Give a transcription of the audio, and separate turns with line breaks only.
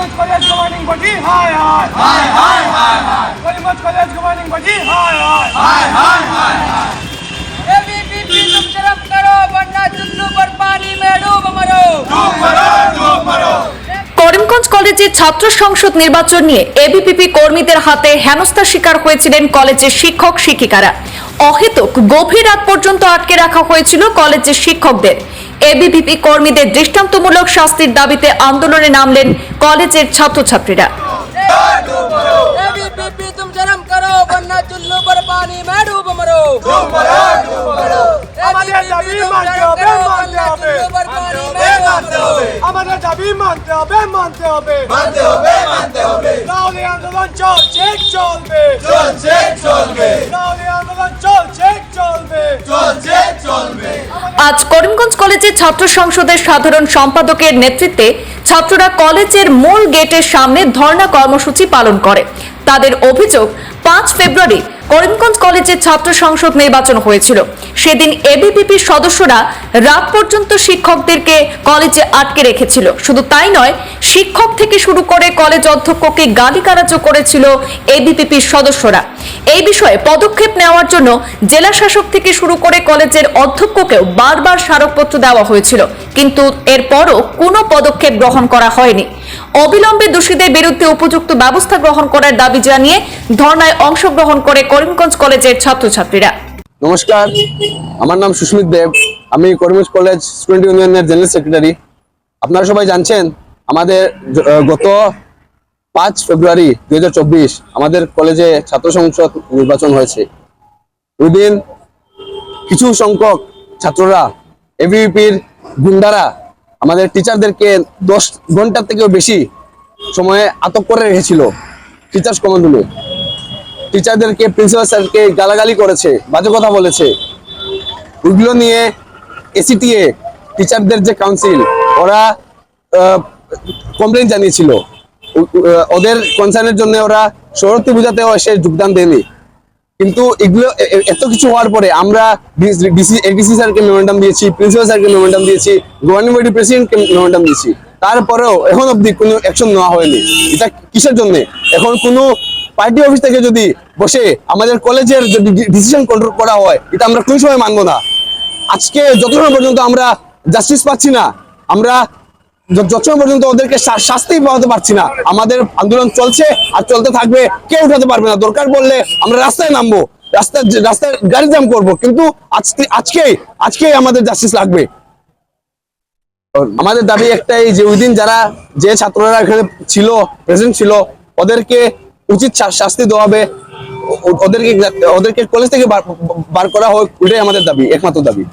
Karimganj college governing body হায় হায়
হায় হায় হায় হায়
Karimganj college governing body হায় হায়
हाय हाय हाय हाय
एबीपीपी तुम शर्म करो वरना चुल्लू पर पानी में डूब मरो
डूब मरो डूब मरो
করিমগঞ্জ কলেজে ছাত্র সংসদ নির্বাচন নিয়ে এবিপিপি কর্মীদের হাতে হেনস্থার শিকার হয়েছিলেন কলেজের শিক্ষক শিক্ষিকারা অহেতুক গভীর রাত পর্যন্ত আটকে রাখা হয়েছিল কলেজের শিক্ষকদের এবিভিপি কর্মীদের দৃষ্টান্তমূলক শাস্তির দাবিতে আন্দোলনে নামলেন কলেজের ছাত্রছাত্রীরা।
আমাদের মানতে হবে মানতে হবে। চলবে।
চলবে।
চলবে।
আজ করিমগঞ্জ কলেজের ছাত্র সংসদের সাধারণ সম্পাদকের নেতৃত্বে ছাত্ররা কলেজের মূল গেটের সামনে ধর্ণা কর্মসূচি পালন করে। তাদের অভিযোগ, পাঁচ ফেব্রুয়ারি করিমগঞ্জ কলেজের ছাত্র সংসদ নির্বাচন হয়েছিল। সেদিন এবিপিপির সদস্যরা রাত পর্যন্ত শিক্ষকদেরকে কলেজে আটকে রেখেছিল। শুধু তাই নয়, শিক্ষক থেকে শুরু করে কলেজ অধ্যক্ষকে গালিগালাজও করেছিল এবিপিপির সদস্যরা। এই বিষয়ে পদক্ষেপ নেওয়ার জন্য জেলা শাসক থেকে শুরু করে কলেজের অধ্যক্ষকেও বারবার স্মারকপত্র দেওয়া হয়েছিল। কিন্তু এরপরও কোনো পদক্ষেপ গ্রহণ করা হয়নি। অবিলম্বে দোষীদের বিরুদ্ধে উপযুক্ত ব্যবস্থা গ্রহণ করার দাবি জানিয়ে ধর্নায় অংশগ্রহণ করে করিমগঞ্জ কলেজের ছাত্রছাত্রীরা।
নমস্কার। আমার নাম সুস্মিত দেব। আমি করিমগঞ্জ কলেজ স্টুডেন্ট ইউনিয়নের জেনারেল সেক্রেটারি। আপনারা সবাই জানছেন, আমাদের গত পাঁচ ফেব্রুয়ারি দু হাজার চব্বিশ আমাদের কলেজে ছাত্র সংসদ নির্বাচন হয়েছে। ওইদিন কিছু সংখ্যক ছাত্ররা এবিপির গুন্ডারা আমাদের টিচারদেরকে দশ ঘণ্টার থেকেও বেশি সময়ে আটক করে রেখেছিল টিচার্স কমন রুমে টিচারদেরকে প্রিন্সিপাল স্যারকে গালাগালি করেছে, বাজে কথা বলেছে। ওইগুলো নিয়ে এসিটিএ টিচারদের যে কাউন্সিল ওরা কমপ্লেন জানিয়েছিল। ওদের কনসার্নের জন্য ওরা সরতি বুঝাতেও এসে যোগদান দেয়নি। কিন্তু এগুলো এত কিছু হওয়ার পরে আমরা ডিসি এডিসি স্যারকে মেমোরেন্ডাম দিয়েছি প্রিন্সিপাল স্যারকে মেমোরেন্ডাম দিয়েছি গভর্নিং বডি প্রেসিডেন্টকে মেমোরেন্ডাম দিয়েছি। তারপরেও এখন অবধি কোনো অ্যাকশন নেওয়া হয়নি। এটা কিসের জন্য? এখন কোনো পার্টি অফিস থেকে যদি বসে আমাদের কলেজের যদি ডিসিশন কন্ট্রোল করা হয়, এটা আমরা কোন সময় মানবো না। আজকে যতক্ষণ পর্যন্ত আমরা জাস্টিস পাচ্ছি না, আমরা যতক্ষণ পর্যন্ত ওদেরকে শাস্তি পাওয়াতে পারছি না, আমাদের আন্দোলন চলছে আর চলতে থাকবে, কেউ উঠাতে পারবে না। দরকার পড়লে আমরা রাস্তায় নামবো, রাস্তায় রাস্তায় গাড়ি জ্যাম করব। কিন্তু আজকে আজকেই আজকেই আমাদের জাস্টিস লাগবে। আমাদের দাবি একটাই যে ওই দিন যারা যে ছাত্ররা এখানে ছিল প্রেজেন্ট ছিল, ওদেরকে উচিত শাস্তি দেওয়া হবে। ওদেরকে ওদেরকে কলেজ থেকে বার- করা হোক ওইটাই আমাদের দাবি, একমাত্র দাবি।